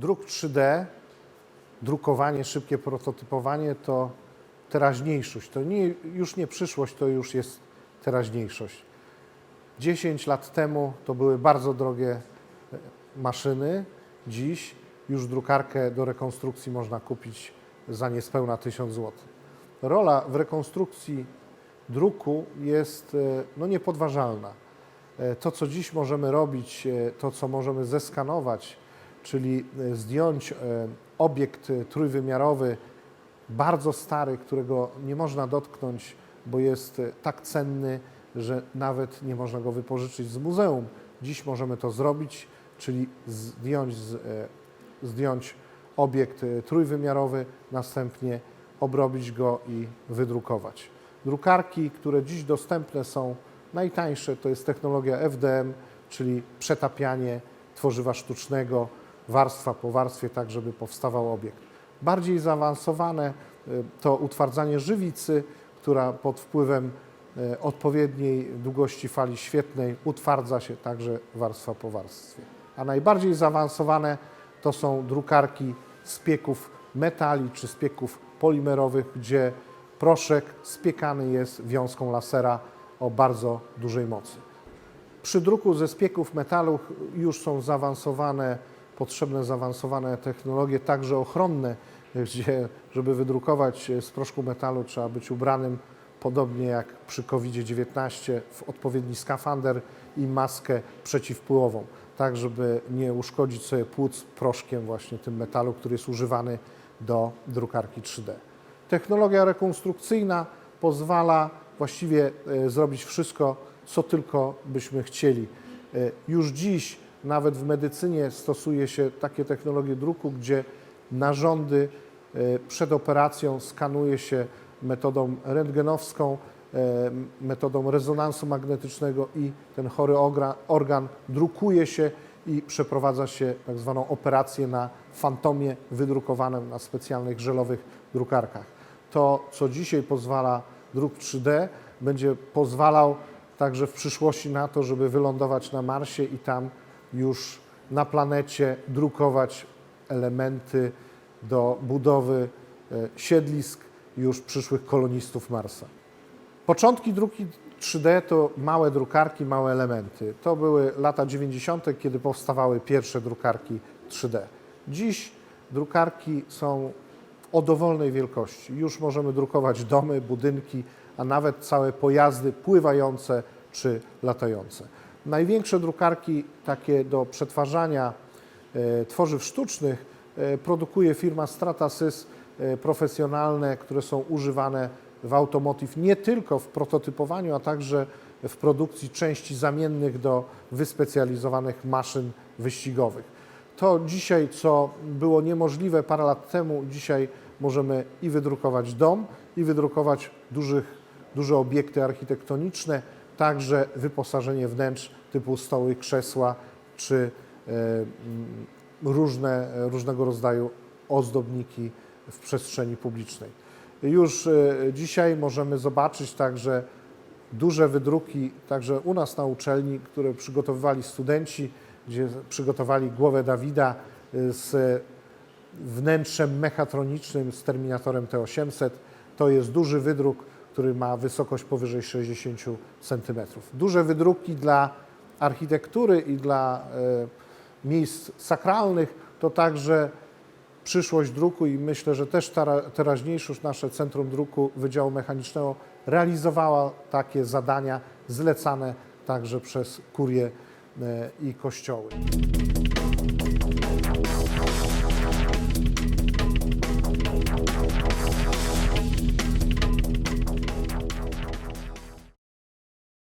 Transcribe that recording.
3D, drukowanie, szybkie prototypowanie to teraźniejszość. To nie, już nie przyszłość, to już jest teraźniejszość. 10 lat temu to były bardzo drogie e, maszyny. Dziś już drukarkę do rekonstrukcji można kupić za niespełna 1000 zł. Rola w rekonstrukcji druku jest e, no, niepodważalna. E, To, co dziś możemy robić, to, co możemy zeskanować, czyli e, zdjąć e, obiekt e, trójwymiarowy, bardzo stary, którego nie można dotknąć, bo jest tak cenny, że nawet nie można go wypożyczyć z muzeum. Dziś możemy to zrobić, czyli zdjąć, zdjąć obiekt trójwymiarowy, następnie obrobić go i wydrukować. Drukarki, które dziś dostępne są najtańsze, to jest technologia FDM, czyli przetapianie tworzywa sztucznego warstwa po warstwie, tak żeby powstawał obiekt. Bardziej zaawansowane y, to utwardzanie żywicy, która pod wpływem y, odpowiedniej długości fali świetnej utwardza się także warstwa po warstwie. A najbardziej zaawansowane to są drukarki z pieków metali czy z pieków polimerowych, gdzie proszek spiekany jest wiązką lasera o bardzo dużej mocy. Przy druku ze spieków metalu już są zaawansowane, potrzebne zaawansowane technologie, także ochronne, gdzie żeby wydrukować z proszku metalu trzeba być ubranym podobnie jak przy COVID-19 w odpowiedni skafander i maskę przeciwpyłową, tak żeby nie uszkodzić sobie płuc proszkiem właśnie tym metalu, który jest używany do drukarki 3D. Technologia rekonstrukcyjna pozwala właściwie e, zrobić wszystko, co tylko byśmy chcieli. E, Już dziś nawet w medycynie stosuje się takie technologie druku, gdzie narządy e, przed operacją skanuje się metodą rentgenowską, e, metodą rezonansu magnetycznego i ten chory organ drukuje się i przeprowadza się tak zwaną operację na fantomie wydrukowanym na specjalnych żelowych drukarkach. To, co dzisiaj pozwala druk 3D, będzie pozwalał także w przyszłości na to, żeby wylądować na Marsie i tam już na planecie drukować elementy do budowy e, siedlisk już przyszłych kolonistów Marsa. Początki druki 3D to małe drukarki, małe elementy. To były lata 90., kiedy powstawały pierwsze drukarki 3D. Dziś drukarki są o dowolnej wielkości. Już możemy drukować domy, budynki, a nawet całe pojazdy pływające czy latające. Największe drukarki takie do przetwarzania e, tworzyw sztucznych e, produkuje firma Stratasys, e, profesjonalne, które są używane w automotive nie tylko w prototypowaniu, a także w produkcji części zamiennych do wyspecjalizowanych maszyn wyścigowych. To dzisiaj, co było niemożliwe parę lat temu, dzisiaj możemy i wydrukować dom, i wydrukować dużych, duże obiekty architektoniczne, także wyposażenie wnętrz typu stoły, krzesła czy e, mm, różne, różnego rodzaju ozdobniki w przestrzeni publicznej. Już e, dzisiaj możemy zobaczyć także duże wydruki, także u nas na uczelni, które przygotowywali studenci, gdzie przygotowali głowę Dawida e, z wnętrzem mechatronicznym z terminatorem T800. To jest duży wydruk, który ma wysokość powyżej 60 cm. Duże wydruki dla architektury i dla e, miejsc sakralnych to także przyszłość druku i myślę, że też tera- teraźniejszość nasze Centrum Druku Wydziału Mechanicznego realizowała takie zadania zlecane także przez kurie e, i kościoły.